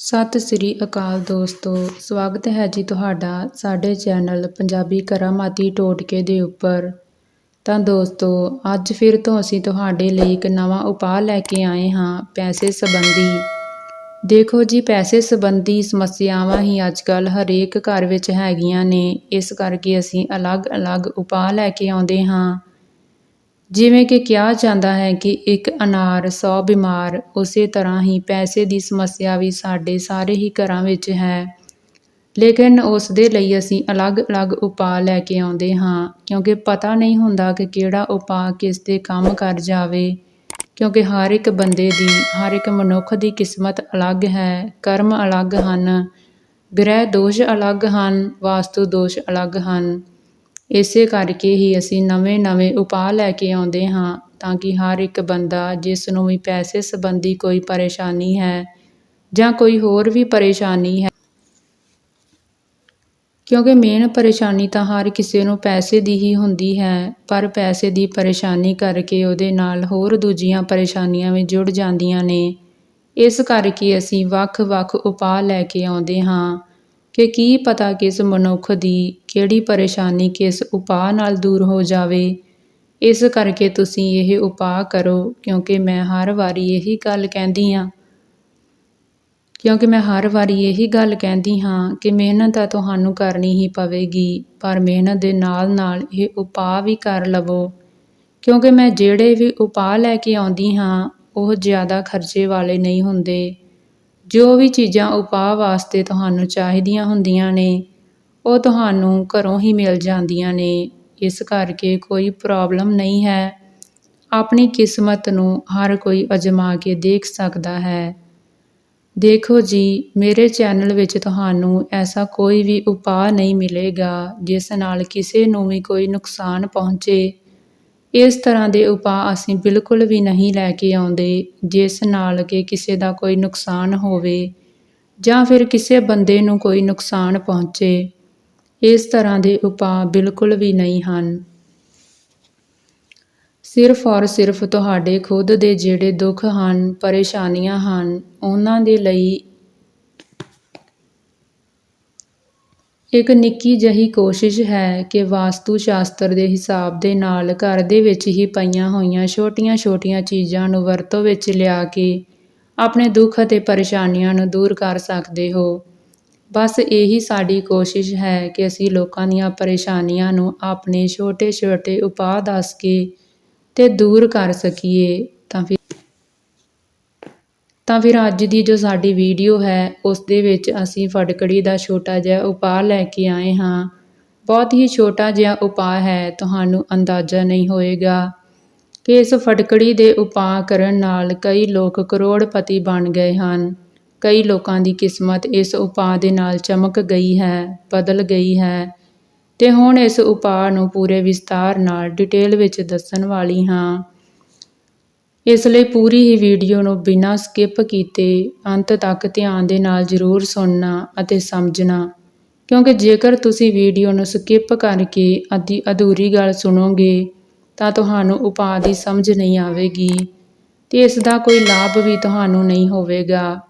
ਸਤਿ ਸ੍ਰੀ ਅਕਾਲ ਦੋਸਤੋ, ਸਵਾਗਤ ਹੈ ਜੀ ਤੁਹਾਡਾ ਸਾਡੇ ਚੈਨਲ ਪੰਜਾਬੀ ਕਰਾਮਾਤੀ ਟੋਟਕੇ ਦੇ ਉੱਪਰ। ਤਾਂ ਦੋਸਤੋ, ਅੱਜ ਫਿਰ ਤੋਂ ਅਸੀਂ ਤੁਹਾਡੇ ਲਈ ਇੱਕ ਨਵਾਂ ਉਪਾਅ ਲੈ ਕੇ ਆਏ ਹਾਂ, ਪੈਸੇ ਸੰਬੰਧੀ। ਦੇਖੋ ਜੀ, ਪੈਸੇ ਸੰਬੰਧੀ ਸਮੱਸਿਆਵਾਂ ਹੀ ਅੱਜਕੱਲ ਹਰੇਕ ਘਰ ਵਿੱਚ ਹੈਗੀਆਂ ਨੇ, ਇਸ ਕਰਕੇ ਅਸੀਂ ਅਲੱਗ-ਅਲੱਗ ਉਪਾਅ ਲੈ ਕੇ ਆਉਂਦੇ ਹਾਂ। ਜਿਵੇਂ ਕਿ ਕਿਹਾ ਜਾਂਦਾ ਹੈ ਕਿ ਇੱਕ ਅਨਾਰ 100 ਬਿਮਾਰ, ਉਸੇ ਤਰ੍ਹਾਂ ਹੀ ਪੈਸੇ ਦੀ ਸਮੱਸਿਆ ਵੀ ਸਾਡੇ ਸਾਰੇ ਹੀ ਘਰਾਂ ਵਿੱਚ ਹੈ। ਲੇਕਿਨ ਉਸ ਦੇ ਲਈ ਅਸੀਂ ਅਲੱਗ-ਅਲੱਗ ਉਪਾਅ ਲੈ ਕੇ ਆਉਂਦੇ ਹਾਂ, ਕਿਉਂਕਿ ਪਤਾ ਨਹੀਂ ਹੁੰਦਾ ਕਿ ਕਿਹੜਾ ਉਪਾਅ ਕਿਸ ਤੇ ਕੰਮ ਕਰ ਜਾਵੇ। ਕਿਉਂਕਿ ਹਰ ਇੱਕ ਬੰਦੇ ਦੀ, ਹਰ ਇੱਕ ਮਨੁੱਖ ਦੀ ਕਿਸਮਤ ਅਲੱਗ ਹੈ, ਕਰਮ ਅਲੱਗ ਹਨ, ਗ੍ਰਹਿ ਦੋਸ਼ ਅਲੱਗ ਹਨ, ਵਾਸਤੂ ਦੋਸ਼ ਅਲੱਗ ਹਨ। ਇਸੇ ਕਰਕੇ ਹੀ ਅਸੀਂ ਨਵੇਂ-ਨਵੇਂ ਉਪਾਅ ਲੈ ਕੇ ਆਉਂਦੇ ਹਾਂ ਤਾਂ ਕਿ ਹਰ ਇੱਕ ਬੰਦਾ ਜਿਸ ਨੂੰ ਵੀ ਪੈਸੇ ਸੰਬੰਧੀ ਕੋਈ ਪਰੇਸ਼ਾਨੀ ਹੈ ਜਾਂ ਕੋਈ ਹੋਰ ਵੀ ਪਰੇਸ਼ਾਨੀ ਹੈ, ਕਿਉਂਕਿ ਮੇਨ ਪਰੇਸ਼ਾਨੀ ਤਾਂ ਹਰ ਕਿਸੇ ਨੂੰ ਪੈਸੇ ਦੀ ਹੀ ਹੁੰਦੀ ਹੈ, ਪਰ ਪੈਸੇ ਦੀ ਪਰੇਸ਼ਾਨੀ ਕਰਕੇ ਉਹਦੇ ਨਾਲ ਹੋਰ ਦੂਜੀਆਂ ਪਰੇਸ਼ਾਨੀਆਂ ਵੀ ਜੁੜ ਜਾਂਦੀਆਂ ਨੇ। ਇਸ ਕਰਕੇ ਅਸੀਂ ਵੱਖ-ਵੱਖ ਉਪਾਅ ਲੈ ਕੇ ਆਉਂਦੇ ਹਾਂ। ਕਿ ਕੀ ਪਤਾ ਕਿਸ ਮਨੁੱਖ ਦੀ ਕਿਹੜੀ ਪਰੇਸ਼ਾਨੀ ਕਿਸ ਉਪਾਅ ਨਾਲ ਦੂਰ ਹੋ ਜਾਵੇ। ਇਸ ਕਰਕੇ ਤੁਸੀਂ ਇਹ ਉਪਾਅ ਕਰੋ, ਕਿਉਂਕਿ ਮੈਂ ਹਰ ਵਾਰੀ ਇਹੀ ਗੱਲ ਕਹਿੰਦੀ ਹਾਂ। ਕਿਉਂਕਿ ਮੈਂ ਹਰ ਵਾਰੀ ਇਹੀ ਗੱਲ ਕਹਿੰਦੀ ਹਾਂ ਕਿ ਮਿਹਨਤ ਤਾਂ ਤੁਹਾਨੂੰ ਕਰਨੀ ਹੀ ਪਵੇਗੀ, ਪਰ ਮਿਹਨਤ ਦੇ ਨਾਲ-ਨਾਲ ਇਹ ਉਪਾਅ ਵੀ ਕਰ ਲਵੋ। ਕਿਉਂਕਿ ਮੈਂ ਜਿਹੜੇ ਵੀ ਉਪਾਅ ਲੈ ਕੇ ਆਉਂਦੀ ਹਾਂ, ਉਹ ਜ਼ਿਆਦਾ ਖਰਚੇ ਵਾਲੇ ਨਹੀਂ ਹੁੰਦੇ। ਜੋ ਵੀ ਚੀਜ਼ਾਂ ਉਪਾਅ ਵਾਸਤੇ ਤੁਹਾਨੂੰ ਚਾਹੀਦੀਆਂ ਹੁੰਦੀਆਂ ਨੇ, ਉਹ ਤੁਹਾਨੂੰ ਘਰੋਂ ਹੀ ਮਿਲ ਜਾਂਦੀਆਂ ਨੇ। ਇਸ ਕਰਕੇ ਕੋਈ ਪ੍ਰੋਬਲਮ ਨਹੀਂ ਹੈ। ਆਪਣੀ ਕਿਸਮਤ ਨੂੰ ਹਰ ਕੋਈ ਅਜਮਾ ਕੇ ਦੇਖ ਸਕਦਾ ਹੈ। ਦੇਖੋ ਜੀ, ਮੇਰੇ ਚੈਨਲ ਵਿੱਚ ਤੁਹਾਨੂੰ ਐਸਾ ਕੋਈ ਵੀ ਉਪਾਅ ਨਹੀਂ ਮਿਲੇਗਾ, ਜਿਸ ਨਾਲ ਕਿਸੇ ਨੂੰ ਵੀ ਕੋਈ ਨੁਕਸਾਨ ਪਹੁੰਚੇ। ਇਸ ਤਰ੍ਹਾਂ ਦੇ ਉਪਾਅ ਅਸੀਂ ਬਿਲਕੁਲ ਵੀ ਨਹੀਂ ਲੈ ਕੇ ਆਉਂਦੇ, ਜਿਸ ਨਾਲ ਕਿ ਕਿਸੇ ਦਾ ਕੋਈ ਨੁਕਸਾਨ ਹੋਵੇ ਜਾਂ ਫਿਰ ਕਿਸੇ ਬੰਦੇ ਨੂੰ ਕੋਈ ਨੁਕਸਾਨ ਪਹੁੰਚੇ। ਇਸ ਤਰ੍ਹਾਂ ਦੇ ਉਪਾਅ ਬਿਲਕੁਲ ਵੀ ਨਹੀਂ ਹਨ। ਸਿਰਫ ਔਰ ਸਿਰਫ ਤੁਹਾਡੇ ਖੁਦ ਦੇ ਜਿਹੜੇ ਦੁੱਖ ਹਨ, ਪਰੇਸ਼ਾਨੀਆਂ ਹਨ, ਉਹਨਾਂ ਦੇ ਲਈ ਇੱਕ ਨਿੱਕੀ ਜਹੀ ਕੋਸ਼ਿਸ਼ ਹੈ ਕਿ ਵਾਸਤੂ ਸ਼ਾਸਤਰ ਦੇ ਹਿਸਾਬ ਦੇ ਨਾਲ ਘਰ ਦੇ ਵਿੱਚ ਹੀ ਪਈਆਂ ਹੋਈਆਂ ਛੋਟੀਆਂ-ਛੋਟੀਆਂ ਚੀਜ਼ਾਂ ਨੂੰ ਵਰਤੋਂ ਵਿੱਚ ਲਿਆ ਕੇ ਆਪਣੇ ਦੁੱਖ ਅਤੇ ਪਰੇਸ਼ਾਨੀਆਂ ਨੂੰ ਦੂਰ ਕਰ ਸਕਦੇ ਹੋ। ਬਸ ਇਹੀ ਸਾਡੀ ਕੋਸ਼ਿਸ਼ ਹੈ ਕਿ ਅਸੀਂ ਲੋਕਾਂ ਦੀਆਂ ਪਰੇਸ਼ਾਨੀਆਂ ਨੂੰ ਆਪਣੇ ਛੋਟੇ-ਛੋਟੇ ਉਪਾਅ ਦੱਸ ਕੇ ਤੇ ਦੂਰ ਕਰ ਸਕੀਏ ਤਾਂ ਫਿਰ ਤਾਂ ਫਿਰ ਅੱਜ ਦੀ ਜੋ ਸਾਡੀ ਵੀਡੀਓ ਹੈ ਉਸ ਦੇ ਵਿੱਚ ਅਸੀਂ ਫਟਕੜੀ ਦਾ ਛੋਟਾ ਜਿਹਾ ਉਪਾਅ ਲੈ ਕੇ ਆਏ ਹਾਂ। ਬਹੁਤ ਹੀ ਛੋਟਾ ਜਿਹਾ ਉਪਾਅ ਹੈ, ਤੁਹਾਨੂੰ ਅੰਦਾਜ਼ਾ ਨਹੀਂ ਹੋਏਗਾ ਕਿ ਇਸ ਫਟਕੜੀ ਦੇ ਉਪਾਅ ਕਰਨ ਨਾਲ ਕਈ ਲੋਕ ਕਰੋੜਪਤੀ ਬਣ ਗਏ ਹਨ। ਕਈ ਲੋਕਾਂ ਦੀ ਕਿਸਮਤ ਇਸ ਉਪਾਅ ਦੇ ਨਾਲ ਚਮਕ ਗਈ ਹੈ, ਬਦਲ ਗਈ ਹੈ। ਤੇ ਹੁਣ ਇਸ ਉਪਾਅ ਨੂੰ ਪੂਰੇ ਵਿਸਤਾਰ ਨਾਲ ਡਿਟੇਲ ਵਿੱਚ ਦੱਸਣ ਵਾਲੀ ਹਾਂ। ਇਸ ਲਈ ਪੂਰੀ ਹੀ ਵੀਡੀਓ ਨੂੰ ਬਿਨਾਂ ਸਕਿਪ ਕੀਤੇ ਅੰਤ ਤੱਕ ਧਿਆਨ ਦੇ ਨਾਲ ਜ਼ਰੂਰ ਸੁਣਨਾ ਅਤੇ ਸਮਝਣਾ। ਕਿਉਂਕਿ ਜੇਕਰ ਤੁਸੀਂ ਵੀਡੀਓ ਨੂੰ ਸਕਿਪ ਕਰਕੇ ਅਧੀ ਅਧੂਰੀ ਗੱਲ ਸੁਣੋਗੇ, ਤਾਂ ਤੁਹਾਨੂੰ ਉਪਾਅ ਦੀ ਸਮਝ ਨਹੀਂ ਆਵੇਗੀ ਤੇ ਇਸ ਦਾ ਕੋਈ ਲਾਭ ਵੀ ਤੁਹਾਨੂੰ ਨਹੀਂ ਹੋਵੇਗਾ।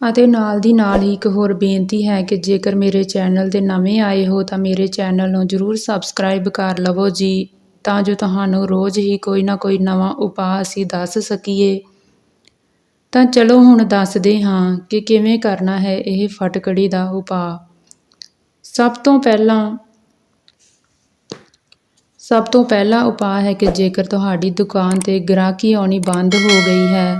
ਅਤੇ ਨਾਲ ਦੀ ਨਾਲ ਹੀ ਇੱਕ ਹੋਰ ਬੇਨਤੀ ਹੈ ਕਿ ਜੇਕਰ ਮੇਰੇ ਚੈਨਲ ਦੇ ਨਵੇਂ ਆਏ ਹੋ, ਤਾਂ ਮੇਰੇ ਚੈਨਲ ਨੂੰ ਜ਼ਰੂਰ ਸਬਸਕ੍ਰਾਈਬ ਕਰ ਲਵੋ ਜੀ। ਤਾਂ ਜੋ ਤੁਹਾਨੂੰ ਰੋਜ਼ ਹੀ ਕੋਈ ਨਾ ਕੋਈ ਨਵਾਂ ਉਪਾਅ ਅਸੀਂ ਦੱਸ ਸਕੀਏ। ਤਾਂ ਚਲੋ ਹੁਣ ਦੱਸਦੇ ਹਾਂ ਕਿ ਕਿਵੇਂ ਕਰਨਾ ਹੈ ਇਹ ਫਟਕੜੀ ਦਾ ਉਪਾਅ। ਸਭ ਤੋਂ ਪਹਿਲਾਂ, ਸਭ ਤੋਂ ਪਹਿਲਾ ਉਪਾਅ ਹੈ ਕਿ ਜੇਕਰ ਤੁਹਾਡੀ ਦੁਕਾਨ ਤੇ ਗ੍ਰਾਹਕੀ ਆਉਣੀ ਬੰਦ ਹੋ ਗਈ ਹੈ,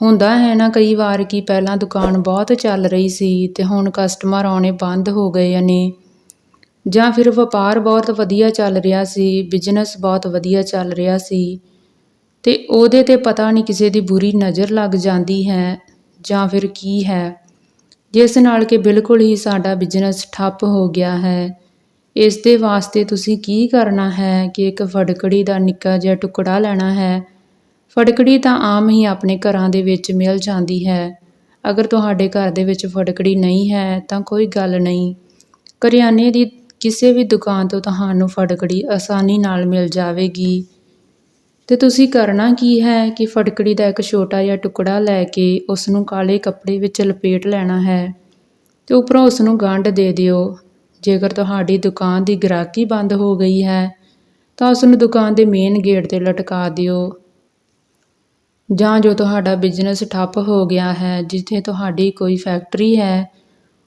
ਹੁੰਦਾ ਹੈ ਨਾ ਕਈ ਵਾਰ ਕਿ ਪਹਿਲਾਂ ਦੁਕਾਨ ਬਹੁਤ ਚੱਲ ਰਹੀ ਸੀ ਤੇ ਹੁਣ ਕਸਟਮਰ ਆਉਣੇ ਬੰਦ ਹੋ ਗਏ ਨੇ। ਜਾਂ ਫਿਰ ਵਪਾਰ ਬਹੁਤ ਵਧੀਆ ਚੱਲ ਰਿਹਾ ਸੀ ਬਿਜ਼ਨਸ ਬਹੁਤ ਵਧੀਆ ਚੱਲ ਰਿਹਾ ਸੀ ਅਤੇ ਉਹਦੇ ਤੇ ਪਤਾ ਨਹੀਂ ਕਿਸੇ ਦੀ ਬੁਰੀ ਨਜ਼ਰ ਲੱਗ ਜਾਂਦੀ ਹੈ ਜਾਂ ਫਿਰ ਕੀ ਹੈ। ਜਿਸ ਨਾਲ ਕਿ ਬਿਲਕੁਲ ਹੀ ਸਾਡਾ ਬਿਜ਼ਨਸ ਠੱਪ ਹੋ ਗਿਆ ਹੈ। ਇਸ ਦੇ ਵਾਸਤੇ ਤੁਸੀਂ ਕੀ ਕਰਨਾ ਹੈ ਕਿ ਇੱਕ ਫੜਕੜੀ ਦਾ ਨਿੱਕਾ ਜਿਹਾ ਟੁਕੜਾ ਲੈਣਾ ਹੈ? ਫੜਕੜੀ ਤਾਂ ਆਮ ਹੀ ਆਪਣੇ ਘਰਾਂ ਦੇ ਵਿੱਚ ਮਿਲ ਜਾਂਦੀ ਹੈ। ਅਗਰ ਤੁਹਾਡੇ ਘਰ ਦੇ ਵਿੱਚ ਫੜਕੜੀ ਨਹੀਂ ਹੈ ਤਾਂ ਕੋਈ ਗੱਲ ਨਹੀਂ। ਕਰਿਆਨੇ ਦੀ ਕਿਸੇ ਵੀ ਦੁਕਾਨ ਤੋਂ ਤੁਹਾਨੂੰ ਫਟਕੜੀ ਆਸਾਨੀ ਨਾਲ ਮਿਲ ਜਾਵੇਗੀ। ਤੇ ਤੁਸੀਂ ਕਰਨਾ ਕੀ ਹੈ ਕਿ ਫਟਕੜੀ ਦਾ ਇੱਕ ਛੋਟਾ ਜਿਹਾ ਟੁਕੜਾ ਲੈ ਕੇ ਉਸ ਨੂੰ ਕਾਲੇ ਕੱਪੜੇ ਵਿੱਚ ਲਪੇਟ ਲੈਣਾ ਹੈ ਤੇ ਉੱਪਰੋਂ ਉਸ ਨੂੰ ਗੰਢ ਦੇ ਦਿਓ। ਜੇਕਰ ਤੁਹਾਡੀ ਦੁਕਾਨ ਦੀ ਗ੍ਰਾਹਕੀ ਬੰਦ ਹੋ ਗਈ ਹੈ, ਤਾਂ ਉਸ ਨੂੰ ਦੁਕਾਨ ਦੇ ਮੇਨ ਗੇਟ ਤੇ ਲਟਕਾ ਦਿਓ। ਜਾਂ ਜੋ ਤੁਹਾਡਾ ਬਿਜ਼ਨਸ ਠੱਪ ਹੋ ਗਿਆ ਹੈ, ਜਿੱਥੇ ਤੁਹਾਡੀ ਕੋਈ ਫੈਕਟਰੀ ਹੈ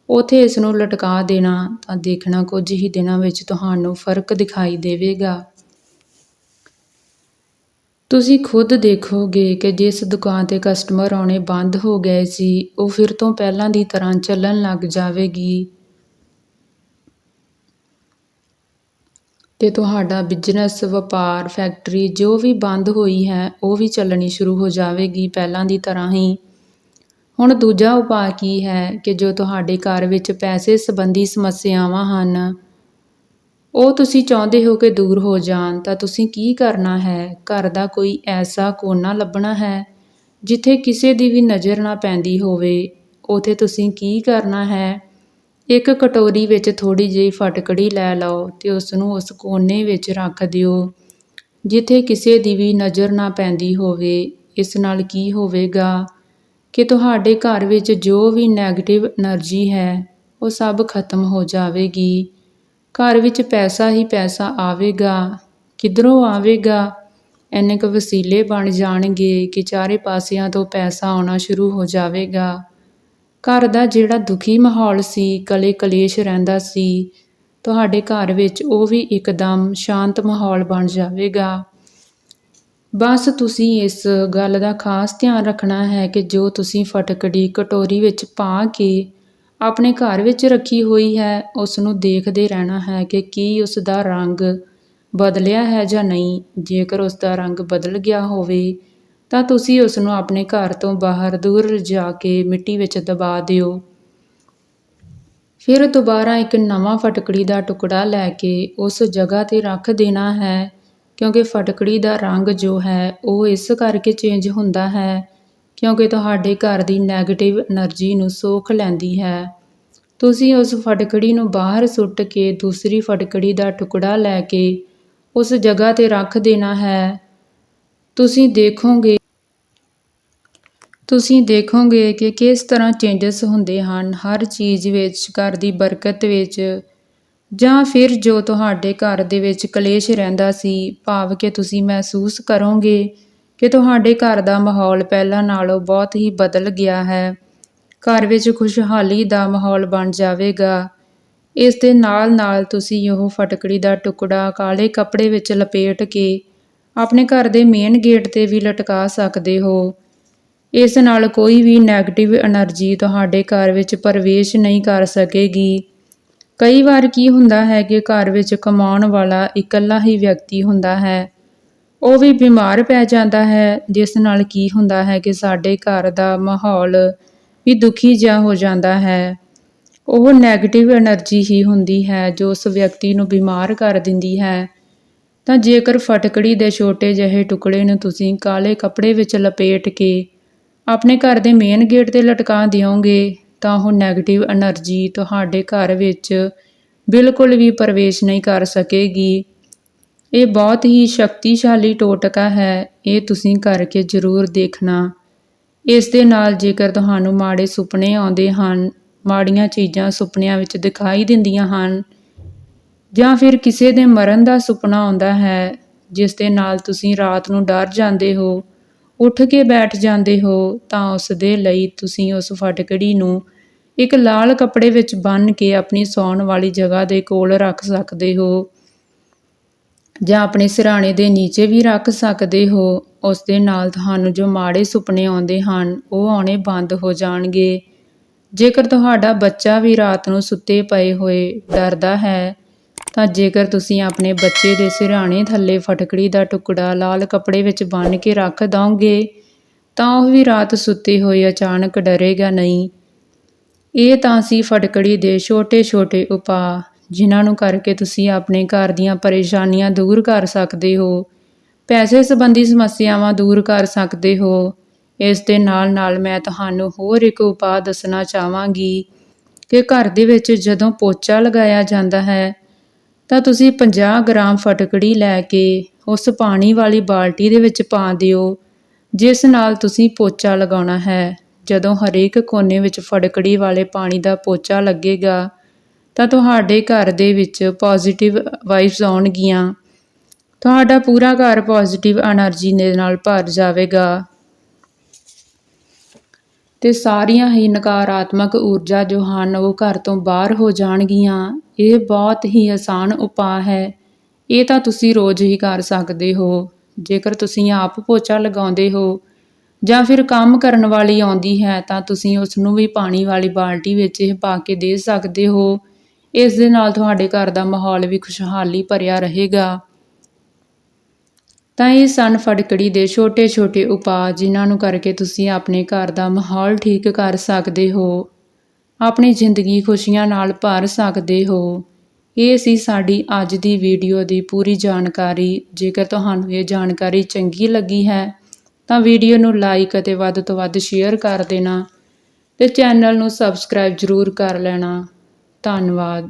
ਉਥੇ ਇਸ ਨੂੰ ਲਟਕਾ ਦੇਣਾ ਤਾਂ ਦੇਖਣਾ ਕੁਝ ਹੀ ਦਿਨਾਂ ਵਿੱਚ ਤੁਹਾਨੂੰ ਫ਼ਰਕ ਦਿਖਾਈ ਦੇਵੇਗਾ। ਤੁਸੀਂ ਖੁਦ ਦੇਖੋਗੇ ਕਿ ਜਿਸ ਦੁਕਾਨ ਤੇ ਕਸਟਮਰ ਆਉਣੇ ਬੰਦ ਹੋ ਗਏ ਸੀ, ਉਹ ਫਿਰ ਤੋਂ ਪਹਿਲਾਂ ਦੀ ਤਰ੍ਹਾਂ ਚੱਲਣ ਲੱਗ ਜਾਵੇਗੀ। ਤੇ ਤੁਹਾਡਾ ਬਿਜ਼ਨਸ ਵਪਾਰ ਫੈਕਟਰੀ ਜੋ ਵੀ ਬੰਦ ਹੋਈ ਹੈ, ਉਹ ਵੀ ਚੱਲਣੀ ਸ਼ੁਰੂ ਹੋ ਜਾਵੇਗੀ ਪਹਿਲਾਂ ਦੀ ਤਰ੍ਹਾਂ ਹੀ। ਹੁਣ ਦੂਜਾ ਉਪਾਅ ਕੀ ਹੈ ਕਿ ਜੋ ਤੁਹਾਡੇ ਘਰ ਵਿੱਚ ਪੈਸੇ ਸੰਬੰਧੀ ਸਮੱਸਿਆਵਾਂ ਹਨ, ਉਹ ਤੁਸੀਂ ਚਾਹੁੰਦੇ ਹੋ ਕਿ ਦੂਰ ਹੋ ਜਾਣ, ਤਾਂ ਤੁਸੀਂ ਕੀ ਕਰਨਾ ਹੈ? ਘਰ ਦਾ ਕੋਈ ਐਸਾ ਕੋਨਾ ਲੱਭਣਾ ਹੈ ਜਿੱਥੇ ਕਿਸੇ ਦੀ ਵੀ ਨਜ਼ਰ ਨਾ ਪੈਂਦੀ ਹੋਵੇ? ਉਥੇ ਤੁਸੀਂ ਕੀ ਕਰਨਾ ਹੈ? ਇੱਕ ਕਟੋਰੀ ਵਿੱਚ ਥੋੜੀ ਜਿਹੀ ਫਟਕੜੀ ਲੈ ਲਓ ਤੇ ਉਸ ਨੂੰ ਉਸ ਕੋਨੇ ਵਿੱਚ ਰੱਖ ਦਿਓ, ਜਿੱਥੇ ਕਿਸੇ ਦੀ ਵੀ ਨਜ਼ਰ ਨਾ ਪੈਂਦੀ ਹੋਵੇ। ਇਸ ਨਾਲ ਕੀ ਹੋਵੇਗਾ? ਕਿ ਤੁਹਾਡੇ ਘਰ ਵਿੱਚ ਜੋ ਵੀ ਨੈਗੇਟਿਵ એનર્ਜੀ ਹੈ, ਉਹ ਸਭ ਖਤਮ ਹੋ ਜਾਵੇਗੀ। ਘਰ ਵਿੱਚ ਪੈਸਾ ਹੀ ਪੈਸਾ ਆਵੇਗਾ। ਕਿਧਰੋਂ ਆਵੇਗਾ? ਇੰਨੇ ਕੁ ਵਸੀਲੇ ਬਣ ਜਾਣਗੇ ਕਿ ਚਾਰੇ ਪਾਸਿਆਂ ਤੋਂ ਪੈਸਾ ਆਉਣਾ ਸ਼ੁਰੂ ਹੋ ਜਾਵੇਗਾ। ਘਰ ਦਾ ਜਿਹੜਾ ਦੁਖੀ ਮਾਹੌਲ ਸੀ, ਕਲੇ ਕਲੇਸ਼ ਰਹਿੰਦਾ ਸੀ, ਤੁਹਾਡੇ ਘਰ ਵਿੱਚ ਉਹ ਵੀ ਇੱਕਦਮ ਸ਼ਾਂਤ ਮਾਹੌਲ ਬਣ ਜਾਵੇਗਾ। ਬਸ ਤੁਸੀਂ ਇਸ ਗੱਲ ਦਾ ਖਾਸ ਧਿਆਨ ਰੱਖਣਾ ਹੈ ਕਿ ਜੋ ਤੁਸੀਂ ਫਟਕੜੀ ਕਟੋਰੀ ਵਿੱਚ ਪਾ ਕੇ ਆਪਣੇ ਘਰ ਵਿੱਚ ਰੱਖੀ ਹੋਈ ਹੈ ਉਸ ਨੂੰ ਦੇਖਦੇ ਰਹਿਣਾ ਹੈ ਕਿ ਕੀ ਉਸ ਦਾ ਰੰਗ ਬਦਲਿਆ ਹੈ ਜਾਂ ਨਹੀਂ। ਜੇਕਰ ਉਸ ਦਾ ਰੰਗ ਬਦਲ ਗਿਆ ਹੋਵੇ, ਤਾਂ ਤੁਸੀਂ ਉਸ ਨੂੰ ਆਪਣੇ ਘਰ ਤੋਂ ਬਾਹਰ ਦੂਰ ਲਿਜਾ ਕੇ ਮਿੱਟੀ ਵਿੱਚ ਦਬਾ ਦਿਓ। ਫਿਰ ਦੁਬਾਰਾ ਇੱਕ ਨਵਾਂ ਫਟਕੜੀ ਦਾ ਟੁਕੜਾ ਲੈ ਕੇ ਉਸ ਜਗ੍ਹਾ ਤੇ ਰੱਖ ਦੇਣਾ ਹੈ। ਕਿਉਂਕਿ ਫਟਕੜੀ ਦਾ ਰੰਗ ਜੋ ਹੈ, ਉਹ ਇਸ ਕਰਕੇ ਚੇਂਜ ਹੁੰਦਾ ਹੈ, ਕਿਉਂਕਿ ਤੁਹਾਡੇ ਘਰ ਦੀ ਨੈਗੇਟਿਵ એનર્ਜੀ ਨੂੰ ਸੋਖ ਲੈਂਦੀ ਹੈ। ਤੁਸੀਂ ਉਸ ਫਟਕੜੀ ਨੂੰ ਬਾਹਰ ਸੁੱਟ ਕੇ ਦੂਸਰੀ ਫਟਕੜੀ ਦਾ ਟੁਕੜਾ ਲੈ ਕੇ ਉਸ ਜਗ੍ਹਾ ਤੇ ਰੱਖ ਦੇਣਾ ਹੈ। ਤੁਸੀਂ ਦੇਖੋਗੇ ਤੁਸੀਂ ਦੇਖੋਗੇ ਕਿ ਕਿਸ ਤਰ੍ਹਾਂ ਚੇਂਜਸ ਹੁੰਦੇ ਹਨ। ਹਰ ਚੀਜ਼ ਵਿੱਚ, ਘਰ ਦੀ ਬਰਕਤ ਵਿੱਚ ਜਾਂ ਫਿਰ ਜੋ ਤੁਹਾਡੇ ਘਰ ਦੇ ਵਿੱਚ ਕਲੇਸ਼ ਰਹਿੰਦਾ ਸੀ, ਭਾਵ ਕਿ ਤੁਸੀਂ ਮਹਿਸੂਸ ਕਰੋਗੇ ਕਿ ਤੁਹਾਡੇ ਘਰ ਦਾ ਮਾਹੌਲ ਪਹਿਲਾਂ ਨਾਲੋਂ ਬਹੁਤ ਹੀ ਬਦਲ ਗਿਆ ਹੈ। ਘਰ ਵਿੱਚ ਖੁਸ਼ਹਾਲੀ ਦਾ ਮਾਹੌਲ ਬਣ ਜਾਵੇਗਾ। ਇਸ ਦੇ ਨਾਲ-ਨਾਲ ਤੁਸੀਂ ਉਹ ਫਟਕੜੀ ਦਾ ਟੁਕੜਾ ਕਾਲੇ ਕੱਪੜੇ ਵਿੱਚ ਲਪੇਟ ਕੇ ਆਪਣੇ ਘਰ ਦੇ ਮੇਨ ਗੇਟ ਤੇ ਵੀ ਲਟਕਾ ਸਕਦੇ ਹੋ। ਇਸ ਨਾਲ ਕੋਈ ਵੀ ਨੈਗੇਟਿਵ એનર્ਜੀ ਤੁਹਾਡੇ ਘਰ ਵਿੱਚ ਪ੍ਰਵੇਸ਼ ਨਹੀਂ ਕਰ ਸਕੇਗੀ। ਕਈ ਵਾਰ ਕੀ ਹੁੰਦਾ ਹੈ ਕਿ ਘਰ ਵਿੱਚ ਕਮਾਉਣ ਵਾਲਾ ਇਕੱਲਾ ਹੀ ਵਿਅਕਤੀ ਹੁੰਦਾ ਹੈ। ਉਹ ਵੀ ਬਿਮਾਰ ਪੈ ਜਾਂਦਾ ਹੈ। ਜਿਸ ਨਾਲ ਕੀ ਹੁੰਦਾ ਹੈ ਕਿ ਸਾਡੇ ਘਰ ਦਾ ਮਾਹੌਲ ਵੀ ਦੁਖੀ ਜਿਹਾ ਹੋ ਜਾਂਦਾ ਹੈ। ਉਹ 네ਗੇਟਿਵ એનર્ਜੀ ਹੀ ਹੁੰਦੀ ਹੈ, ਜੋ ਉਸ ਵਿਅਕਤੀ ਨੂੰ ਬਿਮਾਰ ਕਰ ਦਿੰਦੀ ਹੈ। ਤਾਂ ਜੇਕਰ ਫਟਕੜੀ ਦੇ ਛੋਟੇ ਜਿਹੇ ਟੁਕੜੇ ਨੂੰ ਤੁਸੀਂ ਕਾਲੇ ਕੱਪੜੇ ਵਿੱਚ ਲਪੇਟ ਕੇ ਆਪਣੇ ਘਰ ਦੇ ਮੇਨ ਗੇਟ ਤੇ ਲਟਕਾ ਦਿਓਗੇ ਤਾਂ ਉਹ 네ਗੇਟਿਵ એનર્ਜੀ ਤੁਹਾਡੇ ਘਰ ਵਿੱਚ ਬਿਲਕੁਲ ਵੀ ਪ੍ਰਵੇਸ਼ ਨਹੀਂ ਕਰ ਸਕੇਗੀ। ਇਹ ਬਹੁਤ ਹੀ ਸ਼ਕਤੀਸ਼ਾਲੀ ਟੋਟਕਾ ਹੈ, ਇਹ ਤੁਸੀਂ ਕਰਕੇ ਜ਼ਰੂਰ ਦੇਖਣਾ। ਇਸ ਦੇ ਨਾਲ ਜੇਕਰ ਤੁਹਾਨੂੰ ਮਾੜੇ ਸੁਪਨੇ ਆਉਂਦੇ ਹਨ, ਮਾੜੀਆਂ ਚੀਜ਼ਾਂ ਸੁਪਨਿਆਂ ਵਿੱਚ ਦਿਖਾਈ ਦਿੰਦੀਆਂ ਹਨ, ਜਾਂ ਫਿਰ ਕਿਸੇ ਦੇ ਮਰਨ ਦਾ ਸੁਪਨਾ ਆਉਂਦਾ ਹੈ, ਜਿਸ ਦੇ ਨਾਲ ਤੁਸੀਂ ਰਾਤ ਨੂੰ ਡਰ ਜਾਂਦੇ ਹੋ ਉੱਠ ਕੇ ਬੈਠ ਜਾਂਦੇ ਹੋ ਤਾਂ ਉਸ ਦੇ ਲਈ ਤੁਸੀਂ ਉਸ ਫਟਕੜੀ ਨੂੰ ਇੱਕ ਲਾਲ ਕੱਪੜੇ ਵਿੱਚ ਬੰਨ ਕੇ ਆਪਣੀ ਸੌਣ ਵਾਲੀ ਜਗ੍ਹਾ ਦੇ ਕੋਲ ਰੱਖ ਸਕਦੇ ਹੋ ਜਾਂ ਆਪਣੇ ਸਿਰਾਣੇ ਦੇ ਨੀਚੇ ਵੀ ਰੱਖ ਸਕਦੇ ਹੋ। ਉਸ ਦੇ ਨਾਲ ਤੁਹਾਨੂੰ ਜੋ ਮਾੜੇ ਸੁਪਨੇ ਆਉਂਦੇ ਹਨ, ਉਹ ਆਉਣੇ ਬੰਦ ਹੋ ਜਾਣਗੇ। ਜੇਕਰ ਤੁਹਾਡਾ ਬੱਚਾ ਵੀ ਰਾਤ ਨੂੰ ਸੁੱਤੇ ਪਏ ਹੋਏ, ਡਰਦਾ ਹੈ ਤਾਂ ਜੇਕਰ ਤੁਸੀਂ ਆਪਣੇ ਬੱਚੇ ਦੇ ਸਿਰਾਣੇ ਥੱਲੇ ਫਟਕੜੀ ਦਾ ਟੁਕੜਾ ਲਾਲ ਕੱਪੜੇ ਵਿੱਚ ਬੰਨ ਕੇ ਰੱਖ ਦੋਗੇ, ਤਾਂ ਉਹ ਵੀ ਰਾਤ ਸੁੱਤੇ ਹੋਏ ਅਚਾਨਕ ਡਰੇਗਾ ਨਹੀਂ। ਇਹ ਤਾਂ ਸੀ ਫਟਕੜੀ ਦੇ ਛੋਟੇ-ਛੋਟੇ ਉਪਾਅ, ਜਿਨ੍ਹਾਂ ਨੂੰ ਕਰਕੇ ਤੁਸੀਂ ਆਪਣੇ ਘਰ ਦੀਆਂ ਪਰੇਸ਼ਾਨੀਆਂ ਦੂਰ ਕਰ ਸਕਦੇ ਹੋ। ਪੈਸੇ ਸੰਬੰਧੀ ਸਮੱਸਿਆਵਾਂ ਦੂਰ ਕਰ ਸਕਦੇ ਹੋ। ਇਸ ਦੇ ਨਾਲ-ਨਾਲ ਮੈਂ ਤੁਹਾਨੂੰ ਹੋਰ ਇੱਕ ਉਪਾਅ ਦੱਸਣਾ ਚਾਹਾਂਗੀ ਕਿ ਘਰ ਦੇ ਵਿੱਚ ਜਦੋਂ ਪੋਚਾ ਲਗਾਇਆ ਜਾਂਦਾ ਹੈ ਤਾਂ ਤੁਸੀਂ 50 ਗ੍ਰਾਮ ਫਟਕੜੀ ਲੈ ਕੇ ਉਸ ਪਾਣੀ ਵਾਲੀ ਬਾਲਟੀ ਦੇ ਵਿੱਚ ਪਾ ਦਿਓ, ਜਿਸ ਨਾਲ ਤੁਸੀਂ ਪੋਚਾ ਲਗਾਉਣਾ ਹੈ। ਜਦੋਂ ਹਰੇਕ ਕੋਨੇ ਵਿੱਚ ਫਟਕੜੀ ਵਾਲੇ ਪਾਣੀ ਦਾ ਪੋਚਾ ਲੱਗੇਗਾ, ਤਾਂ ਤੁਹਾਡੇ ਘਰ ਦੇ ਵਿੱਚ ਪੋਜ਼ਿਟਿਵ ਵਾਈਬਸ ਆਉਣਗੀਆਂ। ਤੁਹਾਡਾ ਪੂਰਾ ਘਰ ਪੋਜ਼ਿਟਿਵ એનર્ਜੀ ਦੇ ਨਾਲ ਭਰ ਜਾਵੇਗਾ। ਤੇ ਸਾਰੀਆਂ ਹੀ ਨਕਾਰਾਤਮਕ ਊਰਜਾ ਜੋ ਹਨ, ਉਹ ਘਰ ਤੋਂ ਬਾਹਰ ਹੋ ਜਾਣਗੀਆਂ। ਇਹ ਬਹੁਤ ਹੀ ਆਸਾਨ ਉਪਾਅ ਹੈ। ਇਹ ਤਾਂ ਤੁਸੀਂ ਰੋਜ਼ ਹੀ ਕਰ ਸਕਦੇ ਹੋ। ਜੇਕਰ ਤੁਸੀਂ ਆਪ ਪੋਚਾ ਲਗਾਉਂਦੇ ਹੋ ਜਾਂ ਫਿਰ ਕੰਮ ਕਰਨ ਵਾਲੀ ਆਉਂਦੀ ਹੈ ਤਾਂ ਤੁਸੀਂ ਉਸ ਨੂੰ ਵੀ ਪਾਣੀ ਵਾਲੀ ਬਾਲਟੀ ਵਿੱਚ ਇਹ ਪਾ ਕੇ ਦੇ ਸਕਦੇ ਹੋ। ਇਸ ਦੇ ਨਾਲ ਤੁਹਾਡੇ ਘਰ ਦਾ ਮਾਹੌਲ ਵੀ ਖੁਸ਼ਹਾਲੀ ਭਰਿਆ ਰਹੇਗਾ। ਤਾਂ ਇਹ ਸਨ ਫਟਕੜੀ ਦੇ ਛੋਟੇ-ਛੋਟੇ ਉਪਾਅ ਜਿਨ੍ਹਾਂ ਨੂੰ ਕਰਕੇ ਤੁਸੀਂ ਆਪਣੇ ਘਰ ਦਾ ਮਾਹੌਲ ਠੀਕ ਕਰ ਸਕਦੇ ਹੋ। ਆਪਣੀ ਜ਼ਿੰਦਗੀ ਖੁਸ਼ੀਆਂ ਨਾਲ ਭਰ ਸਕਦੇ ਹੋ। ਇਹ ਸੀ ਸਾਡੀ ਅੱਜ ਦੀ ਵੀਡੀਓ ਦੀ ਪੂਰੀ ਜਾਣਕਾਰੀ। ਜੇਕਰ ਤੁਹਾਨੂੰ ਇਹ ਜਾਣਕਾਰੀ ਚੰਗੀ ਲੱਗੀ ਹੈ, ਤਾਂ ਵੀਡੀਓ ਨੂੰ ਲਾਈਕ ਅਤੇ ਵੱਧ ਤੋਂ ਵੱਧ ਸ਼ੇਅਰ ਕਰ ਦੇਣਾ ਤੇ ਚੈਨਲ ਨੂੰ ਸਬਸਕ੍ਰਾਈਬ ਜ਼ਰੂਰ ਕਰ ਲੈਣਾ। ਧੰਨਵਾਦ।